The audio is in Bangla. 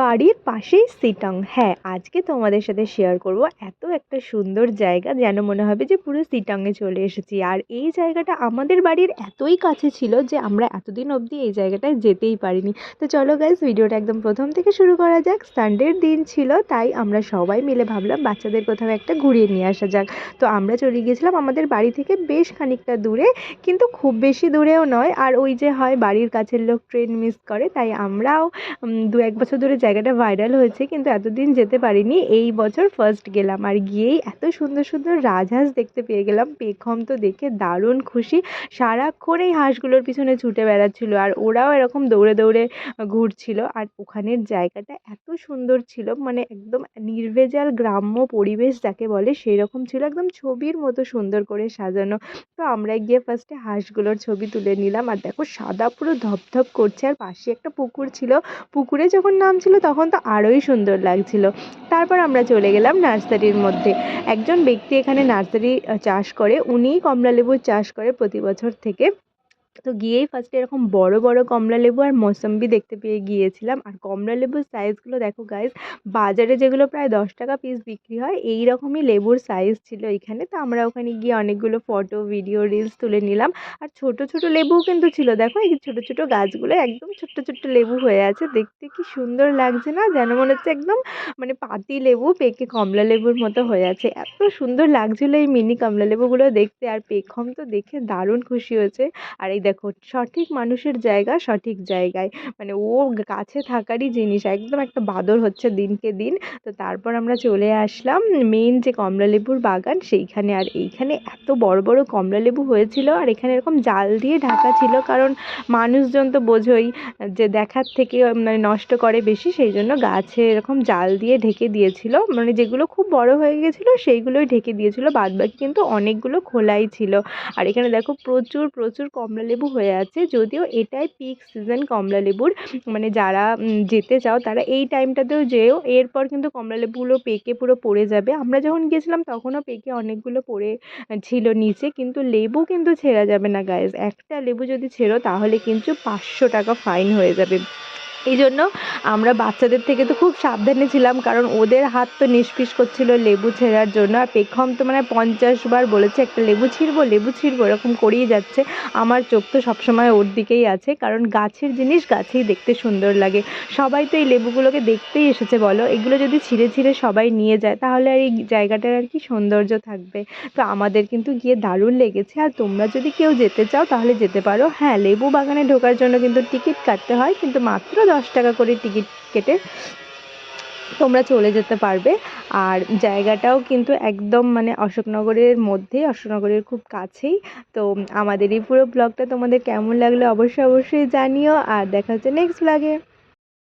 বাড়ির পাশেই সিটং। হ্যাঁ আজকে তোমাদের সাথে শেয়ার করব এত একটা সুন্দর জায়গা যেন মনে হবে যে পুরো সিটংয়ে চলে এসেছি। আর এই জায়গাটা আমাদের বাড়ির এতই কাছে ছিল যে আমরা এতদিন অবধি এই জায়গাটায় যেতেই পারিনি। তো চলো গাইজ ভিডিওটা একদম প্রথম থেকে শুরু করা যাক। সানডের দিন ছিল, তাই আমরা সবাই মিলে ভাবলাম বাচ্চাদের কোথাও একটা ঘুরিয়ে নিয়ে আসা যাক। তো আমরা চলে গিয়েছিলাম আমাদের বাড়ি থেকে বেশ খানিকটা দূরে, কিন্তু খুব বেশি দূরেও নয়। আর ওই যে হয় বাড়ির কাছের লোক ট্রেন মিস করে, তাই আমরাও দু এক বছর ধরে জায়গাটা ভাইরাল হয়েছে, কিন্তু এতদিন যেতে পারিনি। এই বছর ফার্স্ট গেলাম আর গিয়েই এত সুন্দর সুন্দর রাজহাঁস দেখতে পেয়ে গেলাম। পেখম তো দেখে দারুণ খুশি। সারাক্ষণ এই হাঁসগুলোর পিছনে ছুটে বেড়াচ্ছিলো আর ওরাও এরকম দৌড়ে দৌড়ে ঘুরছিল আর ওখানের জায়গাটা এত সুন্দর ছিল মানে একদম নির্ভেজাল গ্রাম্য পরিবেশ যাকে বলে সেই রকম ছিল, একদম ছবির মতো সুন্দর করে সাজানো। তো আমরা গিয়ে ফার্স্টে হাঁসগুলোর ছবি তুলে নিলাম আর দেখো সাদা পুরো ধপধপ করছে আর পাশে একটা পুকুর ছিল। পুকুরে যখন নামছিল তখন তো আরোই সুন্দর লাগছিল। তারপর আমরা চলে গেলাম নার্সারির মধ্যে। একজন ব্যক্তি এখানে নার্সারি চাষ করে, উনিই কমলালেবুর চাষ করে প্রতি বছর থেকে তো গিয়েই ফার্স্টে এরকম বড় বড় কমলালেবু আর মৌসম্বি দেখতে পেয়ে গিয়েছিলাম। আর কমলালেবুর সাইজগুলো দেখো গাইজ বাজারে যেগুলো প্রায় দশ টাকা পিস বিক্রি হয় এই রকমই লেবুর সাইজ ছিল এখানে। তো আমরা ওখানে গিয়ে অনেকগুলো ফটো ভিডিও রিলস তুলে নিলাম। আর ছোট ছোট লেবুও কিন্তু ছিল। দেখো এই ছোট ছোট গাছগুলো একদম ছোট্ট ছোট্ট লেবু হয়ে আছে। দেখতে কি সুন্দর লাগছে না? যেন মনে হচ্ছে একদম মানে পাতি লেবু পেকে কমলা লেবুর মতো হয়ে আছে। এত সুন্দর লাগছিল এই মিনি কমলা লেবুগুলো দেখতে। আর পেখম তো দেখে দারুণ খুশি হয়েছে। আর এই দেখো, সঠিক মানুষের জায়গা সঠিক জায়গায়। মানে ও কাছে থাকারই জিনিস, একদম একটা বাদর হচ্ছে দিনকে দিন। তো তারপর আমরা চলে আসলাম মেন যে কমলালেবুর বাগান, সেইখানে। আর এইখানে এত বড় বড় কমলালেবু হয়েছিল, আর এখানে এরকম জাল দিয়ে ঢাকা ছিল। কারণ মানুষজন তো বোঝোই যে দেখার থেকে মানে নষ্ট করে বেশি, সেই জন্য গাছে এরকম জাল দিয়ে ঢেকে দিয়েছিল। মানে যেগুলো খুব বড় হয়ে গেছিল, সেইগুলোই ঢেকে দিয়েছিল। বাদবাকি কিন্তু অনেকগুলো খোলাই ছিল। আর এখানে দেখো প্রচুর প্রচুর কমলালেবু হয়ে আছে। যদিও এটাই পিক সিজন কমলালেবুর মানে যারা যেতে চাও তারা এই টাইমটাতেও যেও। এরপর কিন্তু কমলালেবুগুলো পেকে পুরো পড়ে যাবে। আমরা যখন গেছিলাম তখনও পেকে অনেকগুলো পড়ে ছিল নিচে। কিন্তু লেবু কিন্তু ছেঁড়া যাবে না গায়ে একটা লেবু যদি ছেড়ো তাহলে কিন্তু পাঁচশো টাকা ফাইন হয়ে যাবে। এই জন্য আমরা বাচ্চাদের থেকে তো খুব সাবধানে ছিলাম, কারণ ওদের হাত তো নিষ্পিস করছিল লেবু ছেঁড়ার জন্য। আর পেখম তো মানে পঞ্চাশ বার বলেছে, একটা লেবু ছিঁড়বো লেবু ছিঁড়বো এরকম করেই যাচ্ছে। আমার চোখ তো সবসময় ওর দিকেই আছে, কারণ গাছের জিনিস গাছেই দেখতে সুন্দর লাগে। সবাই তো এই লেবুগুলোকে দেখতেই এসেছে, বলো। এগুলো যদি ছিঁড়ে ছিঁড়ে সবাই নিয়ে যায়, তাহলে আর এই জায়গাটার আর কি সৌন্দর্য থাকবে। তো আমাদের কিন্তু গিয়ে দারুণ লেগেছে। আর তোমরা যদি কেউ যেতে চাও, তাহলে যেতে পারো। হ্যাঁ লেবু বাগানে ঢোকার জন্য কিন্তু টিকিট কাটতে হয়, কিন্তু মাত্র দশ টাকা করে টিকিট কেটে তোমরা চলে যেতে পারবে। আর জায়গাটাও কিন্তু একদম মানে অশোকনগরের মধ্যে, অশোকনগরের খুব কাছেই। তো আমাদের এই পুরো ব্লগটা তোমাদের কেমন লাগল অবশ্যই অবশ্যই জানিও। আর দেখা হচ্ছে নেক্সট ব্লগে